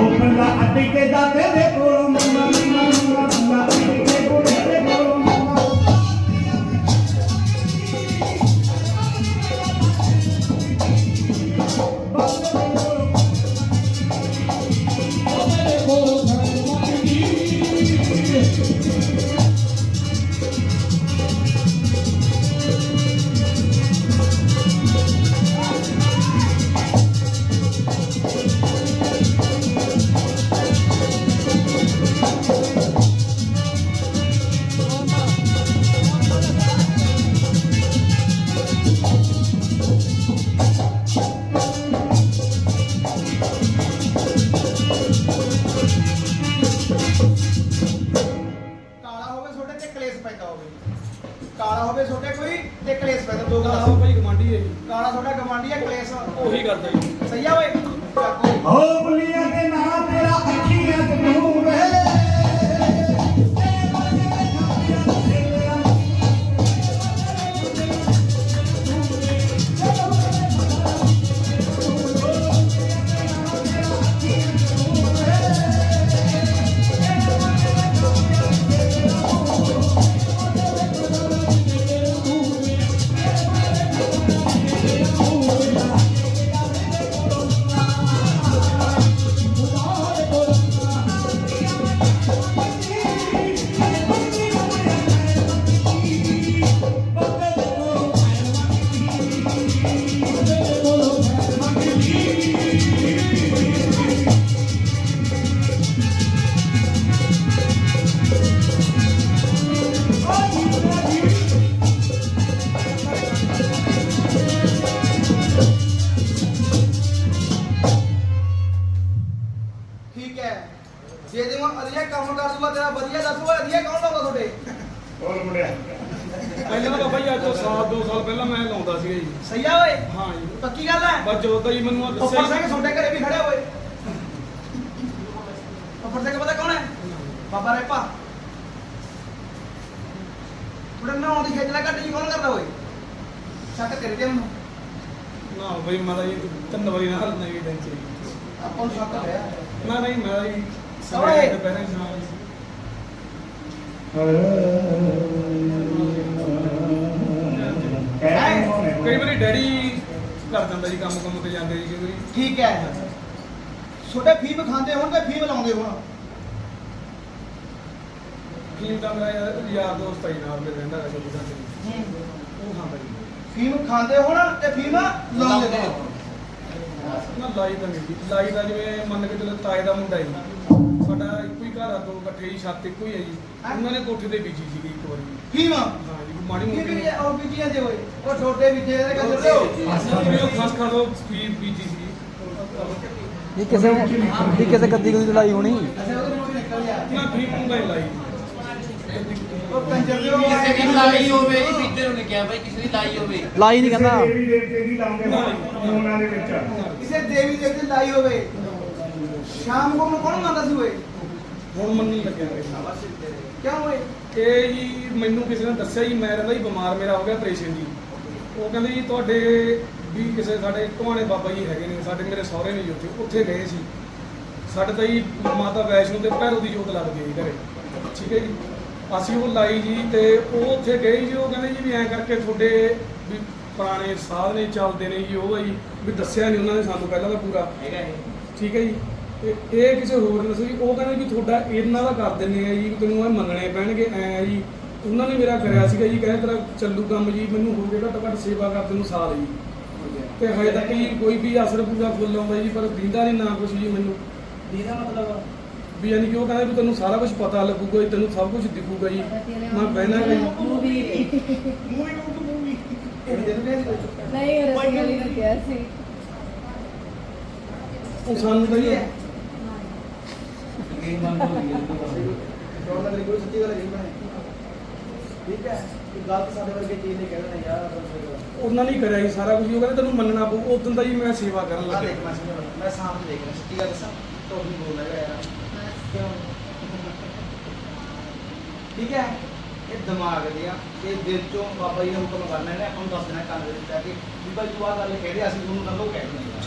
ਉਹ ਬੰਦਾ ਅੱਡੀ ਕੇ ਦਾ ਤੇਰਾ ਵਧੀਆ ਦੱਸ ਓਏ ਅਧਿਆ ਕੌਣ ਲਾਉਂਦਾ ਤੁਹਾਡੇ? ਹੋਰ ਮੁੰਡਿਆ ਪਹਿਲਾਂ ਤਾਂ ਬਾਬਾ ਜੀ ਅੱਜ ਤੋਂ ਸਾਲ ਦੋ ਸਾਲ ਪਹਿਲਾਂ ਮੈਂ ਲਾਉਂਦਾ ਸੀਗਾ ਜੀ। ਸਹੀ ਆ ਓਏ? ਹਾਂ ਜੀ। ਪੱਕੀ ਗੱਲ ਹੈ ਬਸ ਜਦੋਂ ਤਾਂ ਜੀ ਮੈਨੂੰ ਆਹ ਉੱਪਰ ਦੱਸਿਆ ਸਿੰਘ ਤੁਹਾਡੇ ਘਰੇ ਵੀ ਖੜਿਆ ਓਏ। ਉੱਪਰ ਸਿੰਘ ਪਤਾ ਕੌਣ ਹੈ? ਬਾਬਾ ਰੇਪਾ। ਤੁਹਾਡੇ ਨਾਮ ਦੀ ਖੇਚਲਾ ਕੱਢ ਜੀ ਕੌਣ ਕਰਦਾ ਓਏ? ਸ਼ੱਕ ਕਰੀ ਤੇ ਮੈਨੂੰ। ਨਾ ਬਈ ਮਾਰਾ ਜੀ ਤਿੰਨ ਵਾਰੀ ਨਾਲ ਨਹੀਂ ਟੈਂਸ਼ਨ ਆਪਾਂ ਨੂੰ ਸ਼ੱਕ ਪਿਆ। ਨਾ ਨਹੀਂ ਮੈਂ ਜੀ ਓਏ। ਸਾਰੇ ਦੁਪਹਿਰਾਂ ਹੀ ਸੁਣਾ ਕਈ ਵਾਰੀ ਡੈਡੀ ਕਰ ਦਿੰਦਾ ਜੀ ਕੰਮ ਕੰਮ ਤੇ ਜਾਂਦੇ ਜੀ ਕਈ ਵਾਰੀ। ਠੀਕ ਹੈ। ਛੋਟੇ ਫੀਮ ਖਾਂਦੇ ਹੋਣ ਤੇ ਫੀਮ ਲਾਉਂਦੇ ਹੋਣ। ਫੀਮ ਮੇਰਾ ਯਾਰ- ਯਾਰ ਦੋਸਤ ਆਈ ਨਾਲ ਮੇਰੇ ਰਹਿੰਦਾ ਹੈ ਤੱਕ ਉਹ ਖਾਂਦਾ ਜੀ। ਫੀਮ ਖਾਂਦੇ ਹੋਣ ਤੇ ਫੀਮ ਲਾਉਂਦੇ ਹੋਣ। ਨਾ ਲਾਈ ਤਾਂ ਨਹੀਂ ਜੀ ਲਾਈ ਦਾ ਜਿਵੇਂ ਮੰਨ ਕੇ ਚਲੋ ਤਾਏ ਦਾ ਮੁੰਡਾ ਜੀ। ਸਾਡਾ ਇੱਕੋ ਹੀ ਘਰ ਦੋ ਇਕੱਠੇ ਹੀ ਛੱਤ ਇੱਕੋ ਹੀ ਹੈ ਜੀ। ਉਹਨਾਂ ਨੇ ਕੋਠੇ ਤੇ ਬੀਜੀ ਸੀਗੀ ਇੱਕ ਵਾਰੀ। ਫੀਮ ਹਾਂ ਜੀ ਮਾੜੀ ਕੀ ਮੋਟੀ ਵੀ ਉਹ ਬੀਜੀ ਜਾਂਦੇ ਹੋਏ। ਉਹ ਛੋਟੇ ਵਿੱਚ ਇਹਦੇ ਕਰ ਦਿਓ ਜਿਹੜੀ ਉਹ ਖਾਸ ਕਰ ਉਹ ਫੀਮ ਬੀਜੀ ਸੀ। ਇਹ ਕਿਸੇ ਇਹ ਕਿਸੇ ਗੱਦੀ ਗੁੱਦੀ ਲੜਾਈ ਹੋਣੀ। ਉਹਦੇ ਨਿਕਲ ਗਿਆ। ਫੀਮ ਹੁੰਦਾ ਹੀ ਲਾਈ। ਉਹ ਕੰਜਰ ਦੇ ਉਹ ਕਿਸੇ ਦੀ ਲਾਈ ਹੋਵੇ ਜੀ ਬੀਜੇ ਨੂੰ ਕਿਹਾ ਭਾਈ ਕਿਸੇ ਦੀ ਲਾਈ ਹੋਵੇ। ਲਾਈ ਨਹੀਂ ਕਹਿੰਦਾ। ਦੇਵੀ ਦੇਵਤੇ ਦੀ ਲਾਉਂਦੇ ਉਹਨਾਂ ਦੇ ਵਿੱਚ। ਕਿਸੇ ਦੇਵੀ ਦੇਵਤੇ ਲਾਈ ਹੋਵੇ। ਸ਼ਾਮ ਨੂੰ ਕੌਣ ਮੰਨਦਾ ਸੀ ਓਏ? ਹੁਣ ਮੰਨੀ ਲੱਗਿਆ। ਕਿਉਂ ਓਏ ਇਹ ਜੀ ਮੈਨੂੰ ਕਿਸੇ ਨੇ ਦੱਸਿਆ ਜੀ ਮੈਂ ਰਹਿੰਦਾ ਜੀ ਬਿਮਾਰ ਮੇਰਾ ਹੋ ਗਿਆ ਆਪਰੇਸ਼ਨ ਜੀ। ਉਹ ਕਹਿੰਦੇ ਜੀ ਤੁਹਾਡੇ ਵੀ ਕਿਸੇ ਸਾਡੇ ਟੋਹਾਣੇ ਬਾਬਾ ਜੀ ਹੈਗੇ ਨੇ ਸਾਡੇ ਮੇਰੇ ਸਹੁਰੇ ਨੇ ਜੀ ਉੱਥੇ ਉੱਥੇ ਗਏ ਸੀ। ਸਾਡੇ ਤਾਂ ਜੀ ਮਾਤਾ ਵੈਸ਼ਨੋ ਤੇ ਭੈਰੋ ਦੀ ਜੋਤ ਹੈ ਜੀ ਘਰੇ। ਠੀਕ ਹੈ ਜੀ? ਅਸੀਂ ਉਹ ਲਾਈ ਜੀ ਤੇ ਉਹ ਉੱਥੇ ਗਏ ਜੀ ਉਹ ਕਹਿੰਦੇ ਜੀ ਵੀ ਐਂ ਕਰਕੇ ਤੁਹਾਡੇ ਵੀ ਪੁਰਾਣੇ ਸਾਧ ਨੇ ਚੱਲਦੇ ਨੇ ਜੀ ਉਹ ਆ ਜੀ ਵੀ ਦੱਸਿਆ ਨਹੀਂ ਉਹਨਾਂ ਨੇ ਸਾਨੂੰ ਪਹਿਲਾਂ ਤਾਂ ਪੂਰਾ। ਹੈਗਾ ਇਹ। ਠੀਕ ਹੈ ਜੀ? ਤੇ ਇਹ ਕਿਸੇ ਹੋਰ ਨੇ ਸੀ ਉਹ ਕਹਿੰਦੇ ਵੀ ਤੁਹਾਡਾ ਇਹਨਾਂ ਦਾ ਕਰ ਦਿੰਦੇ ਆ ਜੀ ਤੈਨੂੰ ਇਹ ਮੰਨਣੇ ਪੈਣਗੇ ਐ ਜੀ। ਉਹਨਾਂ ਨੇ ਮੇਰਾ ਕਰਿਆ ਸੀਗਾ ਜੀ ਕਹਿੰਦੇ ਤੇਰਾ ਚੱਲੂ ਕੰਮ ਜੀ ਮੈਨੂੰ ਹੋ ਗਿਆ ਘੱਟੋ ਘੱਟ ਸੇਵਾ ਕਰਦੇ ਨੂੰ ਸਾਲ ਜੀ। ਤੇ ਹਜੇ ਤੱਕ ਜੀ ਕੋਈ ਵੀ ਅਸਰ ਪੂਰਾ ਫੁੱਲ ਆਉਂਦਾ ਜੀ ਪਰ ਦਿੰਦਾ ਨਹੀਂ ਨਾ ਕੁਝ ਜੀ ਮੈਨੂੰ। ਦੀਦਾ ਮਤਲਬ? ਵੀ ਯਾਨੀ ਕਿ ਉਹ ਕਹਿੰਦਾ ਵੀ ਤੈਨੂੰ ਸਾਰਾ ਕੁਝ ਪਤਾ ਲੱਗੂਗਾ ਜੀ ਤੈਨੂੰ ਸਭ ਕੁਝ ਦਿਖੂਗਾ ਜੀ। ਮੈਂ ਬਹਿਣਾ ਜੀ ਮੂਵੀ ਮੂਵੀ ਮੂਵੀ ਨਹੀਂ ਰਸਗੁੱਲੇ ਨੂੰ ਕਿਹਾ ਸੀ। ਉਹ ਸਾਨੂੰ ਤਾਂ ਜੀ ਡੋਲਰ ਦੀ ਕੋਈ ਸੱਚੀ ਗੱਲ ਨਹੀਂ ਬਣੇ ਠੀਕ ਹੈ ਕਿ ਗਲਤ ਸਾਡੇ ਵਰਗੇ ਚੀਜ਼ ਨਹੀਂ ਕਹਿਣਾ ਯਾਰ ਉਹਨਾਂ ਨੇ ਹੀ ਕਰਿਆ ਜੀ ਸਾਰਾ ਕੁਝ ਉਹ ਕਹਿੰਦੇ ਤੈਨੂੰ ਮੰਨਣਾ ਪਊ ਉਦੋਂ ਦਾ ਜੀ ਮੈਂ ਸੇਵਾ ਕਰਨ ਆ ਲੱਗਿਆ। ਦੇਖ ਮੈਂ ਸਮਝ ਮੈਂ ਸਾਹਮਣੇ ਦੇਖ ਰਿਹਾ ਸੱਚੀ ਗੱਲ ਦੱਸਾਂ ਤੋਂ ਹੀ ਬੋਲ ਰਿਹਾ ਯਾਰ। ਕਿਉਂ? ਠੀਕ ਹੈ ਇਹ ਦਿਮਾਗ ਦੀਆਂ ਇਹ ਦਿਲ ਚੋਂ ਬਾਬਾ ਜੀ ਨੇ ਹੁਕਮ ਕਰਨਾ ਇਹਨੇ ਆਪਾਂ ਨੂੰ ਦੱਸ ਦੇਣਾ ਕੰਨ ਦੇ ਵਿੱਚ ਆ ਕੇ ਵੀ ਭਾਈ ਤੂੰ ਆਹ ਗੱਲ ਕਹਿ ਰਿਹਾ ਅਸੀਂ ਤੁਹਾਨੂੰ ਕੱਲੋਂ ਕਹਿ ਦਿੰਦੇ ਹਾਂ।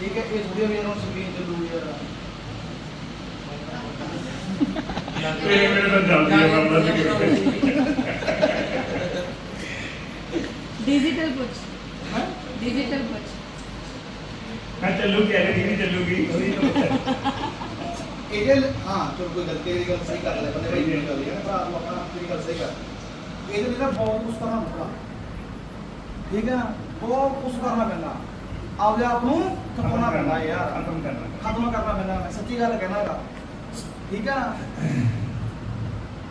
ਠੀਕ ਹੈ ਇਹ ਥੋੜੀ ਵੀ ਇਹਨਾਂ ਨੂੰ ਸਕਰੀਨ ਤੇ ਦੂਰ ਤੇਰੇ ਮੇਰੇ ਮੇਰੇ ਤਾਂ ਜਲਦੀ ਆ ਮਰਦਾ ਸੀ ਡਿਜੀਟਲ ਕੁਝ ਹਾਂ ਡਿਜੀਟਲ ਕੁਝ ਮੈਂ ਚੱਲੂ ਕਿ ਅਗਲੀ ਨਹੀਂ ਚੱਲੂਗੀ ਉਹਦੀ ਤਾਂ ਇਹਦੇ ਲ- ਹਾਂ ਚਲੋ ਕੋਈ ਗਲਤੀ ਦੀ ਗੱਲ ਸਹੀ ਕਰ ਲੈ ਬੰਦੇ ਬਈ ਨਹੀਂ ਕਰਦੀ ਹੈ। ਭਰਾ ਨੂੰ ਆਪਣਾ ਤੇਰੀ ਗੱਲ ਸਹੀ ਕਰ। ਇਹਦੇ ਲਈ ਨਾ ਬਹੁਤ ਕੁਛ ਕਰਨਾ ਹੁੰਦਾ। ਠੀਕ ਹੈ ਨਾ? ਬਹੁਤ ਕੁਛ ਕਰਨਾ ਪੈਂਦਾ। ਆਪਦੇ ਆਪ ਨੂੰ ਖਤਮ ਥਪਾਉਣਾ ਪੈਂਦਾ ਯਾਰ। ਖਤਮ ਕਰਨਾ ਖਤਮ ਕਰਨਾ ਪੈਂਦਾ। ਮੈਂ ਸੱਚੀ ਗੱਲ ਕਹਿਣਾ ਹੈਗਾ। ਠੀਕ ਹੈ ਨਾ?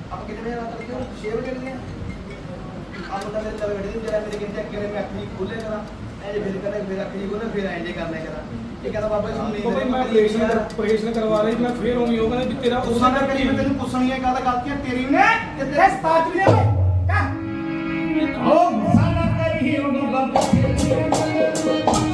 ਆਪਾਂ ਕਿਤੇ ਰਾਤ ਤੱਕ ਸ਼ੇਅਰ ਕਰਦੇ ਹਾਂ ਆਪ ਤਾਂ ਮੇਰੇ ਲਵੇ ਬੈਠੇ ਜਿਹੜਾ ਮੇਰੇ ਕਿੰਨੇ ਅੱਗੇ ਮੈਂ ਅੱਖੀ ਖੋਲੇ ਕਰਾਂ। ਐ ਜੇ ਫਿਰ ਕਰੇ ਫਿਰ ਅੱਖੀ ਖੋਲੇ ਫਿਰ ਐਂ ਜੇ ਕਰਨੇ ਕਰਾਂ। ਇਹ ਕਹਿੰਦਾ ਬਾਬਾ ਜੀ ਉਹ ਭਾਈ ਮੈਂ ਆਪਰੇਸ਼ਨ ਆਪਰੇਸ਼ਨ ਕਰਵਾ ਲਈ ਮੈਂ ਫੇਰ ਉਵੇਂ ਉਹ ਕਹਿੰਦਾ ਵੀ ਤੇਰਾ ਉਸ ਨਾਲ ਕਰੀ ਮੈਂ ਤੈਨੂੰ ਪੁੱਛਣੀ ਹੈ ਗੱਲ ਗਲਤੀਆਂ ਤੇਰੀ ਨੇ ਤੇ ਤੇਰੇ ਸਤਾਜ ਵੀ ਨੇ ਓਏ ਕਾ ਓ ਸਾਡਾ ਕਰੀ ਉਹਨੂੰ ਬੰਦ ਐ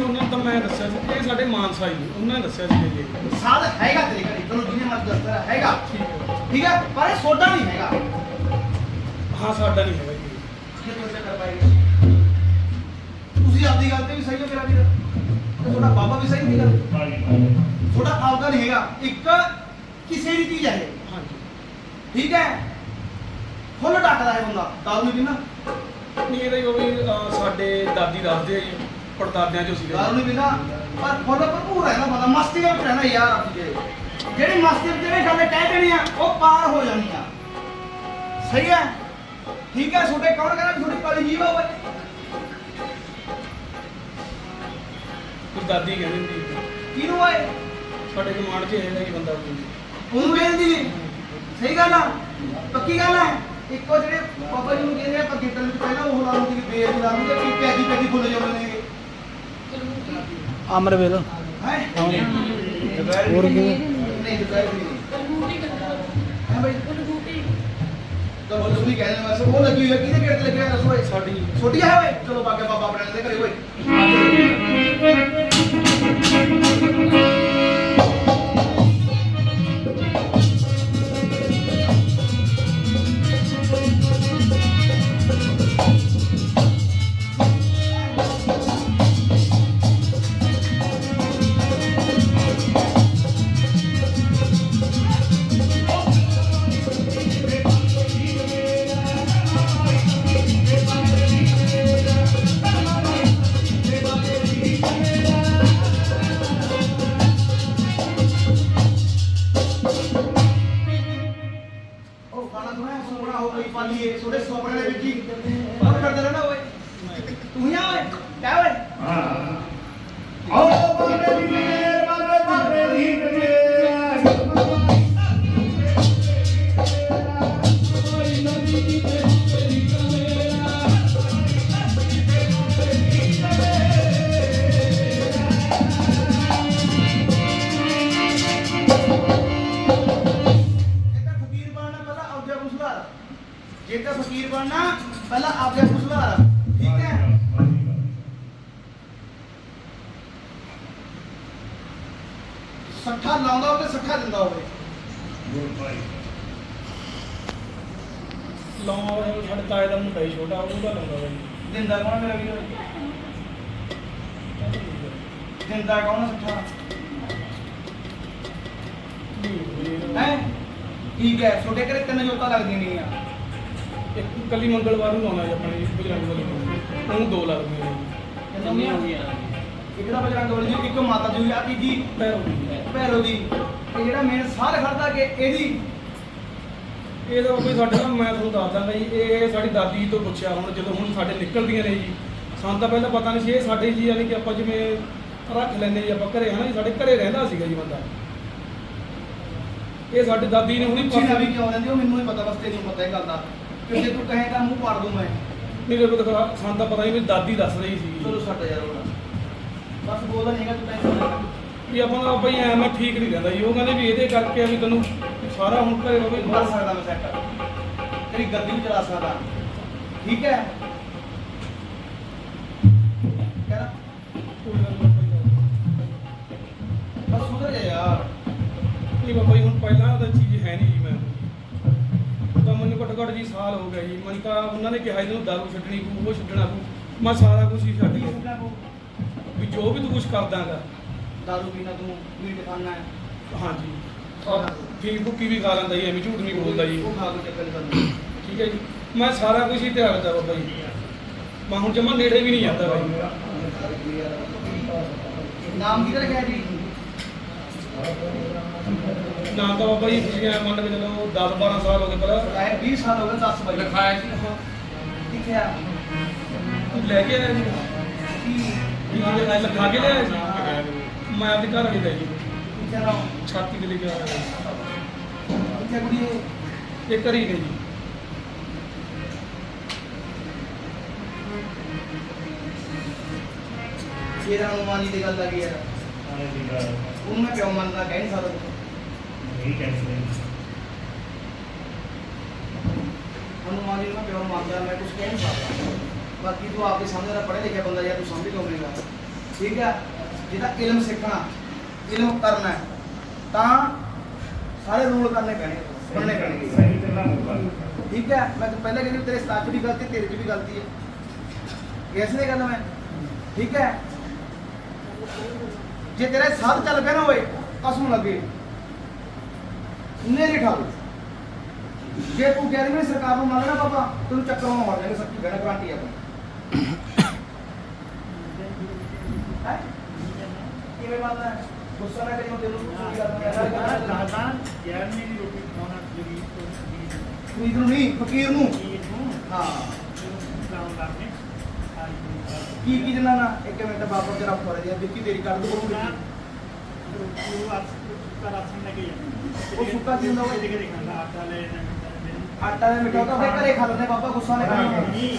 ਨਹੀਂ ਉਹਨਾਂ ਨੂੰ ਤਾਂ ਮੈਂ ਦੱਸਿਆ ਸੀ ਇਹ ਸਾਡੇ ਮਾਨਸਾ ਜੀ ਉਹਨਾਂ ਨੇ ਦੱਸਿਆ ਸੀ ਇਹ ਸਾਧ ਹੈਗਾ ਤੇਰੇ ਘਰੇ ਤੈਨੂੰ ਜਿਹਨੇ ਮਰਜ਼ੀ ਦੱਸਦਾ ਹੈਗਾ। ਠੀਕ ਹੈ? ਪਰ ਇਹ ਸੋਡਾ ਨਹੀਂ ਹੈਗਾ। ਹਾਂ ਸਾਡਾ ਨਹੀਂ ਹੈਗਾ ਜੀ। ਜੇ ਕਰ ਪਾਏਗਾ। ਤੁਸੀਂ ਆਪਦੀ ਗੱਲ ਤੇ ਵੀ ਸਹੀ ਹੋ ਮੇਰਾ ਵੀਰ। ਤੇ ਤੁਹਾਡਾ ਬਾਬਾ ਵੀ ਸਹੀ ਨਹੀਂ ਗੱਲ ਤੁਹਾਡਾ ਆਪਦਾ ਨਹੀਂ ਹੈਗਾ। ਇੱਕ ਕਿਸੇ ਦੀ ਚੀਜ਼ ਹੈ। ਹਾਂਜੀ। ਠੀਕ ਹੈ? ਫੁੱਲ ਡੱਕਦਾ ਹੈ ਬੰਦਾ। ਦਾਰੂ ਨਹੀਂ ਪੀਣਾ ਨਹੀਂ ਇਹਦਾ ਹੀ ਉਹ ਵੀ ਅਹ, ਸਾਡੇ ਦਾਦੀ ਦੱਸਦੇ ਆ ਜੀ। ਪੜਦਾਦਿਆਂ ਚੋਂ ਸੀਗਾ। ਦਾਰੂ ਨਹੀਂ ਪੀਣਾ ਪਰ ਫੁੱਲ ਭਰਪੂਰ ਰਹਿਣਾ ਬੰਦਾ ਮਸਤੀ ਵਿੱਚ ਰਹਿਣਾ ਯਾਰ ਜਿਹੜੀ ਮਸਤੀ ਵਿੱਚ ਜਿਹੜੇ ਗੱਲ ਕਹਿ ਦੇਣੀ ਆ ਉਹ ਪਾਰ ਹੋ ਜਾਣੀ ਆ। ਸਹੀ ਹੈ? ਠੀਕ ਹੈ ਤੁਹਾਡੇ ਕੌਣ ਕਹਿੰਦਾ ਵੀ ਕਾਲੀ ਜੀਵ ਓਏ? ਕੋਈ ਦਾਦੀ ਕਹਿੰਦੀ ਹੁੰਦੀ ਸੀ। ਕਿਹਨੂੰ ਓਏ ਸਾਡੇ ਕਮਾਂਡ 'ਚ ਹੈਗਾ ਜੀ ਬੰਦਾ ਕੋਈ ਉਹਨੂੰ ਕਹਿੰਦੀ ਨੀ ਸਹੀ ਗੱਲ ਆ। ਪੱਕੀ ਗੱਲ ਹੈ ਇੱਕੋ ਜਿਹੜੇ ਬਾਬਾ ਜੀ ਨੂੰ ਕਹਿੰਦੇ ਆ ਪਰ ਗਿੱਟਲ ਵਿੱਚ ਪਹਿਲਾਂ ਉਹ ਲਾ ਲੂਗੀ ਬੇਰ ਲਾ ਲੂਗੀ ਕਿ ਪੈਦੀ ਪੈਦੀ ਫੁੱਲ ਜਾਂਦੇ ਨੇ। ਅਮਰਵੇਲ। ਹੋਰ ਕਿਵੇਂ ਨਹੀਂ ਦੁਪਹਿਰ ਵੀ ਨਹੀਂ ਹੈ ਤਾਂ ਉਹ ਤੁਸੀਂ ਕਹਿੰਦੇ ਬਸ ਉਹ ਲੱਗੀ ਹੋਈ ਹੈ ਕਿਹਦੇ ਗੇਟ ਲੱਗਿਆ ਦੱਸੋ ਓਏ ਛੋਟੀ ਹੈ ਓਏ? ਚਲੋ ਬਾਗੇ ਬਾਬਾ ਆਪਣੇ ਹੀ ਛੋਟਾ ਉਹਦਾ ਲਾਉਂਦਾ ਵਾ ਜੀ। ਦਿੰਦਾ ਕੌਣ ਮੇਰਾ ਵੀਰ? ਦਿੰਦਾ ਕੌਣ ਸੱਠਾ ਹੈ? ਠੀਕ ਹੈ ਛੋਟੇ ਘਰੇ ਤਿੰਨ ਜੋਤਾਂ ਲੱਗਦੀਆਂ ਨਹੀਂ ਆ। ਇੱਕ ਕੱਲੀ ਮੰਗਲਵਾਰ ਨੂੰ ਲਾਉਣਾ ਜੀ ਆਪਣੇ ਬਜਰੰਗ ਬਲੀ ਨੂੰ। ਉਹਨੂੰ ਦੋ ਲੱਗਦੀਆਂ ਨੇ ਜੀ। ਕਿੰਨੀਆਂ ਹੋ ਗਈਆਂ ਇੱਕ ਜਿਹੜਾ ਬਜਰੰਗ ਬਲੀ ਦੀ ਇੱਕ ਮਾਤਾ ਜੀ ਆ ਤੀਜੀ। ਪੈਰੋਂ ਦੀ। ਭੈਰੋ ਦੀ। ਤੇ ਜਿਹੜਾ ਮੇਨ ਸਾਰ ਖੜਦਾ ਕਿ ਇਹਦੀ ਇਹ ਤਾਂ ਕੋਈ ਸਾਡੇ ਨਾਲ ਮੈਂ ਤੁਹਾਨੂੰ ਦੱਸ ਦਾਂਗਾ ਜੀ ਇਹ ਸਾਡੀ ਦਾਦੀ ਜੀ ਤੋਂ ਪੁੱਛਿਆ ਹੁਣ ਜਦੋਂ ਹੁਣ ਸਾਡੇ ਨਿਕਲਦੀਆਂ ਨੇ ਜੀ ਸਾਨੂੰ ਤਾਂ ਪਹਿਲਾਂ ਪਤਾ ਨਹੀਂ ਸੀ ਇਹ ਸਾਡੇ ਜੀ ਯਾਨੀ ਕਿ ਆਪਾਂ ਜਿਵੇਂ ਰੱਖ ਲੈਂਦੇ ਜੀ ਆਪਾਂ ਘਰੇ ਹਨਾ ਜੀ ਸਾਡੇ ਘਰੇ ਰਹਿੰਦਾ ਸੀਗਾ ਜੀ ਬੰਦਾ। ਇਹ ਸਾਡੇ ਦਾਦੀ ਨੇ ਹੁਣੀ ਪੁੱਛੀ ਨਾ ਵੀ ਕਿਉਂ ਰਹਿੰਦੀ ਉਹ ਮੈਨੂੰ ਨਹੀਂ ਪਤਾ ਬਸ ਤੈਨੂੰ ਪਤਾ ਇਹ ਗੱਲ ਦਾ। ਕਿ ਜੇ ਤੂੰ ਕਹੇਗਾ ਮੂੰਹ ਪਾੜ ਦੂੰ ਮੈਂ। ਮੇਰੇ ਕੋਲ ਤਾਂ ਸਾਨੂੰ ਤਾਂ ਪਤਾ ਨਹੀਂ ਮੇਰੀ ਦਾਦੀ ਦੱਸ ਰਹੀ ਸੀ। ਚਲੋ ਛੱਡ ਯਾਰ ਹੁਣ। ਬਸ ਬੋਲਦਾ ਤੂੰ ਟੈਨਸ਼ਨ ਨਾ ਲੈ ਵੀ ਆਪਾਂ ਦਾ ਬਈ ਐ ਮੈਂ ਠੀਕ ਨਹੀਂ ਰਹਿੰਦਾ ਜੀ। ਉਹ ਕਹਿੰਦੇ ਵੀ ਇਹਦੇ ਕਰਕੇ ਆ ਵੀ ਤੈਨੂੰ ਸਾਰਾ ਹੁਣ ਘਰੇ ਰਵੇ ਕਰ ਸਕਦਾ ਮੈਂ ਸੈੱਟ ਤੇਰੀ ਗੱਦੀ ਵੀ ਚਲਾ ਸਕਦਾ। ਠੀਕ ਹੈ? ਕਹਿੰਦਾ ਬਸ ਸੁਧਰ ਜਾ ਯਾਰ। ਨਹੀਂ ਬਾਬਾ ਜੀ ਹੁਣ ਪਹਿਲਾਂ ਤਾਂ ਚੀਜ਼ ਹੈ ਨਹੀਂ ਜੀ ਮੈਂ। ਤਾਂ ਮੈਨੂੰ ਘੱਟੋ ਘੱਟ ਜੀ ਸਾਲ ਹੋ ਗਿਆ ਜੀ। ਮੈਨੂੰ ਤਾਂ ਉਹਨਾਂ ਨੇ ਕਿਹਾ ਇਹਨੂੰ ਦਾਰੂ ਛੱਡਣੀ ਪਊ ਉਹ ਛੱਡਣਾ ਪਊ। ਮੈਂ ਸਾਰਾ ਕੁਝ ਹੀ ਛੱਡ ਗਿਆ। ਵੀ ਜੋ ਵੀ ਤੂੰ ਕੁਝ ਕਰਦਾਗਾ। ਦਾਰੂ ਪੀਣਾ ਤੂੰ ਮੀਟ ਖਾਣਾ। ਹੈ ਹਾਂਜੀ। ਔਰ ਫੀਮ ਭੁੱਕੀ ਵੀ ਖਾ ਲੈਂਦਾ ਜੀ ਐਵੇਂ ਝੂਠ ਨਹੀਂ ਬੋਲਦਾ ਜੀ। ਉਹ ਖਾ ਕੇ ਚੱਕਰ ਨਹੀਂ ਕਰਨਾ ਠੀਕ ਹੈ ਜੀ। ਮੈਂ ਸਾਰਾ ਕੁਝ ਹੀ ਤਿਆਗ ਦਿੱਤਾ ਬਾਬਾ ਜੀ। ਮੈਂ ਹੁਣ ਜਮਾ ਨੇੜੇ ਵੀ ਨਹੀਂ ਜਾਂਦਾ ਬਾਈ। ਨਾਮ ਕੀ ਰੱਖਿਆ ਜੀ? ਨਾ ਤਾਂ ਬਾਬਾ ਜੀ ਤੁਸੀਂ ਐਂ ਮੰਨ ਕੇ ਚਲੋ 10 12 ਸਾਲ ਹੋ ਗਏ ਪਰ ਇਹ 20 ਸਾਲ ਹੋ ਗਏ 10 ਬਾਈ। ਲਿਖਾਇਆ ਸੀ। ਤੂੰ ਲੈ ਕੇ ਆਇਆ ਜੀ। ਕੀ? ਲਿਖਾ ਲਿਖਾ ਕੇ ਲਿਆਇਆ ਸੀ ਮੈਂ ਆਪਦੇ ਘਰ ਵਾਲੀ ਲੈ ਜੀ। ਜੀ। ਇਹਦਾ ਜੀ ਦੀ ਗੱਲ ਆ ਗਈ ਯਾਰ। ਉਹਨੂੰ ਮੈਂ ਕਿਉਂ ਮੰਨਦਾ ਕਹਿ ਨਹੀਂ ਸਕਦਾ ਨਹੀਂ। ਕਹਿੰਦੇ ਹਨੂਮਾਨ ਜੀ ਨੂੰ ਮੈਂ ਕਿਉਂ ਮੰਨਦਾ ਮੈਂ ਕੁਝ ਕਹਿ ਨਹੀਂ ਸਕਦਾ। ਬਾਕੀ ਤੂੰ ਆਪੇ ਸਮਝਦਾ ਪੜ੍ਹਿਆ ਲਿਖਿਆ ਬੰਦਾ ਯਾਰ ਤੂੰ ਸਮਝ ਲਵੇਂਗਾ ਠੀਕ ਹੈ ਜਿਹਦਾ ਇਲਮ ਸਿੱਖਣਾ ਇਲਮ ਕਰਨਾ ਹੈ, ਤਾਂ ਸਾਰੇ ਰੂਲ ਕਰਨੇ ਪੈਣੇ ਬਣਨੇ ਪੈਣਗੇ ਸਹੀ ਚੱਲਣਾ ਹੋਊਗਾ। ਠੀਕ ਹੈ ਮੈਂ ਤਾਂ ਪਹਿਲਾਂ ਕਹਿੰਦੀ ਤੇਰੇ ਸਟਾਫ 'ਚ ਵੀ ਗਲਤੀ ਤੇਰੇ 'ਚ ਵੀ ਗਲਤੀ ਹੈ। ਇਸ ਲਈ ਕਹਿੰਦਾ ਮੈਂ। ਠੀਕ ਹੈ? ਜੇ ਤੇਰਾ ਸਾਥ ਚੱਲ ਪਿਆ ਨਾ ਹੋਏ ਕਸਮ ਲੱਗੇ। ਨੇਰੇ ਠਾ ਲਓ। ਜੇ ਤੂੰ ਕਹਿ ਰਹੀ ਸਰਕਾਰ ਨੂੰ ਮੰਨਣਾ ਬਾਬਾ ਤੈਨੂੰ ਚੱਕਰੋਂ ਮਾਰ ਜਾਣਗੇ ਸੱਚੀ ਕਹਿਣਾ ਗਾਰੰਟੀ ਆਪਣੀ ਹੈ? ਕਿਵੇਂ ਮੰਨਦਾ ਹੈ? ਗੁੱਸਾ ਨਾ ਕਰੀ ਮੈਂ ਤੈਨੂੰ ਕੁਝ ਕਰਦਾ ਫਕੀਰ ਨੂੰ। ਨਹੀਂ ਫਕੀਰ ਨੂੰ। ਹਾਂ। ਕੀ ਕੀ ਜਨਾ ਨਾ ਇੱਕ ਮਿੰਟ ਬਾਬਾ ਤੇਰਾ ਫੋਰੇ ਦੀ ਵਿੱਕੀ ਤੇਰੀ ਕਰ ਦੂ ਉਹ ਸੁੱਕਾ ਕੀ ਹੁੰਦਾ ਓਏ ਆਟਾ ਦੇ ਮਿਠਾ ਤਾਂ ਆਪਣੇ ਘਰੇ ਖਾ ਲੈਂਦੇ ਬਾਬਾ ਗੁੱਸਾ ਨਾ ਕਰੀ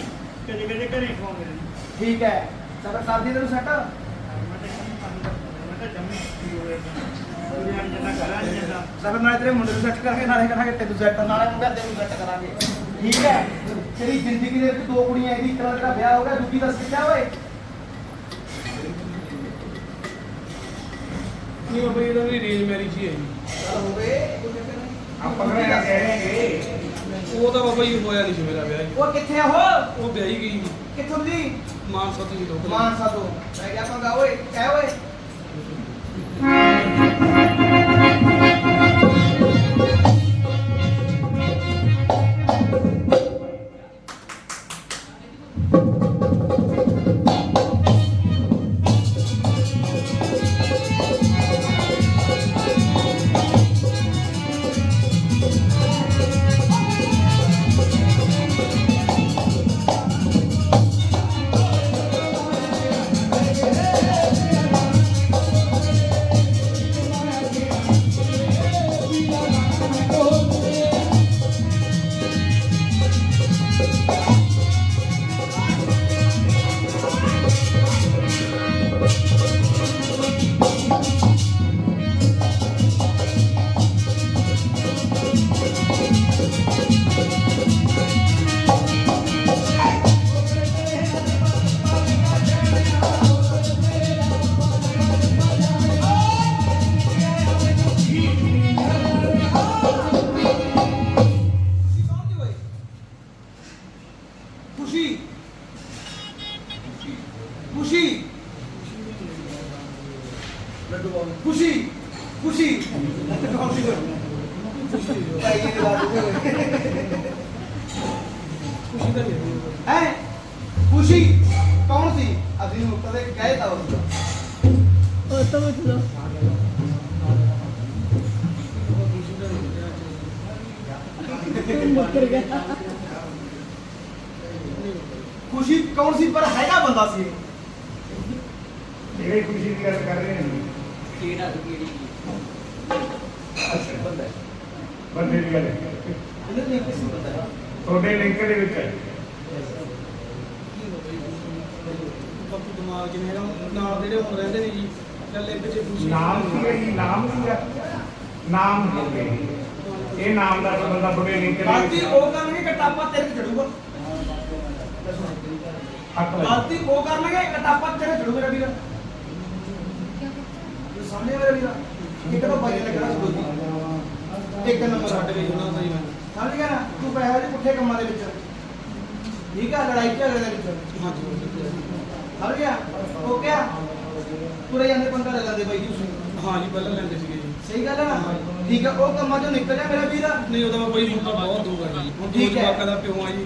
ਠੀਕ ਹੈ। ਚਲ ਕਰ ਦੀ ਤੈਨੂੰ ਸੈੱਟ ਸਭ ਨਾਲੇ ਤੇਰੇ ਮੁੰਡੇ ਨੂੰ ਸੈੱਟ ਕਰਕੇ ਨਾਲੇ ਕਰਾਂਗੇ ਤੈਨੂੰ ਸੈੱਟ ਨਾਲੇ ਮੁੰਡਾ ਤੈਨੂੰ ਸੈੱਟ ਕਰਾਂਗੇ। ਠੀਕ ਹੈ? ਤੇਰੀ ਜ਼ਿੰਦਗੀ ਦੇ ਵਿੱਚ ਦੋ ਕੁੜੀਆਂ ਇਹਦੀ ਇੱਕ ਨਾਲ ਤੇਰਾ ਵਿਆਹ ਹੋ ਗਿਆ ਦੂਜੀ ਦੱਸ ਕਿੱਥੇ ਓਏ। ਨਹੀਂ ਜੀ ਇਹਦਾ ਵੀ ਰੇਂਜ ਮੈਰਿਜ ਹੀ ਹੈ ਜੀ। ਚੱਲ ਹੋ ਗਏ। ਕੋਈ ਚੱਕਰ ਨਹੀਂ ਆਪਾਂ ਕਿਹੜਾ ਕਹਿ ਰਹੇ ਉਹ ਤਾਂ ਬਾਬਾ ਜੀ ਹੋਇਆ ਨਹੀਂ ਸੀ ਮੇਰਾ ਵਿਆਹ ਜੀ। ਉਹ ਕਿੱਥੇ ਆ ਉਹ? ਉਹ ਵਿਆਹੀ ਗਈ ਕਿੱਥੋਂ ਦੀ? ਮਾਨਸਾ ਤੋਂ ਹੀ ਲੋਕ ਮਾਨਸਾ ਤੋਂ। ਮੈਂ ਕਿਹਾ ਪੰਗਾ ਓਏ ਕਹਿ ਓਏ। ਖੁਸ਼ੀ ਖੁਸ਼ੀ ਕੌਣ ਸੀ? ਅਸੀਂ ਨੂੰ ਕਦੇ ਕਹੇ ਤਾਂ ਉਸ ਉਹ ਤੋਂ ਪੁੱਛ ਲਓ ਮੁੱਕਰ ਗਿਆ। ਖੁਸ਼ੀ ਕੌਣ ਸੀ? ਪਰ ਹੈਗਾ ਬੰਦਾ ਸੀ ਇਹ। ਜਿਹੜੇ ਖੁਸ਼ੀ ਦੀ ਗੱਲ ਕਰ ਰਹੇ ਨੇ। ਕਿਹੜਾ ਕਿਹੜੀ ਅੱਛਾ। ਬੰਦੇ ਦੀ ਗੱਲ। ਇਹਨੇ ਨਹੀਂ ਕਿਸੇ ਨੂੰ ਪਤਾ ਤੁਹਾਡੇ ਲਿੰਕ ਦੇ ਵਿੱਚ ਹੈ। ਬਾਪੂ ਦਿਮਾਗ ਨਹੀਂ ਹੈਗਾ। ਨਾਲ ਜਿਹੜੇ ਹੁਣ ਰਹਿੰਦੇ ਨੇ ਜੀ ਲਿੰਕ ਚ ਖੁਸ਼ੀ ਨਾਮ ਸੀਗਾ ਜੀ? ਨਾਮ ਸੀਗਾ ਨਾਮ ਸੀਗਾ ਜੀ। ਇਹ ਨਾਮ ਦਾ ਬੰਦਾ ਲਿੰਕ ਦੇ ਗਲਤੀ ਵਿੱਚ? ਉਹ ਕਰਨਗੇ ਕਟਾਪਾ ਤੇਰੇ ਤੇ ਚੜੂਗਾ। ਗਲਤੀ ਉਹ ਕਰਨਗੇ ਕਟਾਪਾ ਤੇਰੇ ਚੜੂ ਮੇਰਾ ਵੀਰ ਸਾਹਮਣੇ ਮੇਰਾ ਵੀਰ ਇੱਕ ਤਾਂ ਬਾਈ ਲੱਗਣਾ ਸੀ ਇੱਕ ਨੰਬਰ ਛੱਡ ਗਈ ਉਹਨਾਂ ਦਾ ਹੀ ਮੈਂ। ਸਮਝ ਗਿਆ ਨਾ? ਤੂੰ ਪੈਸੇ ਦੇ ਪੁੱਠੇ ਕੰਮਾਂ ਦੇ ਵਿੱਚ। ਠੀਕ ਆ ਲੜਾਈ ਝਗੜੇ ਦੇ ਵਿੱਚ। ਹਾਂਜੀ ਸਮਝ ਗਿਆ? ਉਹ ਕਿਆ ਤੁਰੇ ਜਾਂਦੇ ਪੰਗਾ ਲੈ ਲੈਂਦੇ ਬਾਈ ਜੀ ਤੁਸੀਂ। ਹਾਂ ਜੀ ਪਹਿਲਾਂ ਲੈਂਦੇ ਸੀਗੇ ਜੀ। ਸਹੀ ਗੱਲ ਹੈ ਨਾ ਠੀਕ ਆ ਉਹ ਕੰਮਾਂ ਚੋਂ ਨਿਕਲ ਜਾ ਮੇਰਾ ਵੀਰ? ਨਹੀਂ ਉਹਦਾ ਬਾਬਾ ਜੀ ਹੁਣ ਤਾਂ ਬਹੁਤ ਦੂਰ ਹੈ ਜੀ। ਹੁਣ ਠੀਕ ਦੋ ਹੈ। ਜਵਾਕਾਂ ਦਾ ਪਿਓ ਆ ਜੀ।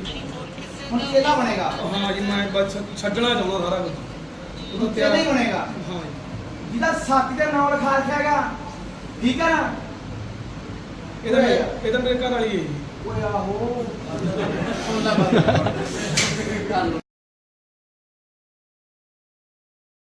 ਹੁਣ ਕਿਹਦਾ ਬਣੇਗਾ? ਹਾਂ ਜੀ ਮੈਂ ਬਸ ਛੱਡਣਾ ਚਾਹੁੰਦਾ ਸਾਰਾ ਕੁਝ ਤੂੰ ਕਿਹਦਾ ਹੀ ਬਣੇਗਾ? ਹਾਂ ਜੀ। ਜਿਹਦਾ ਸੱਤ ਦੇ ਨਾਲ ਠੀਕ ਹੈ ਨਾ? ਇਹਦਾ ਇਹਦਾ ਮੇਰੇ ਘਰ ਵਾਲੀ ਹੈ ਜੀ। ਓਏ ਆਹੋ।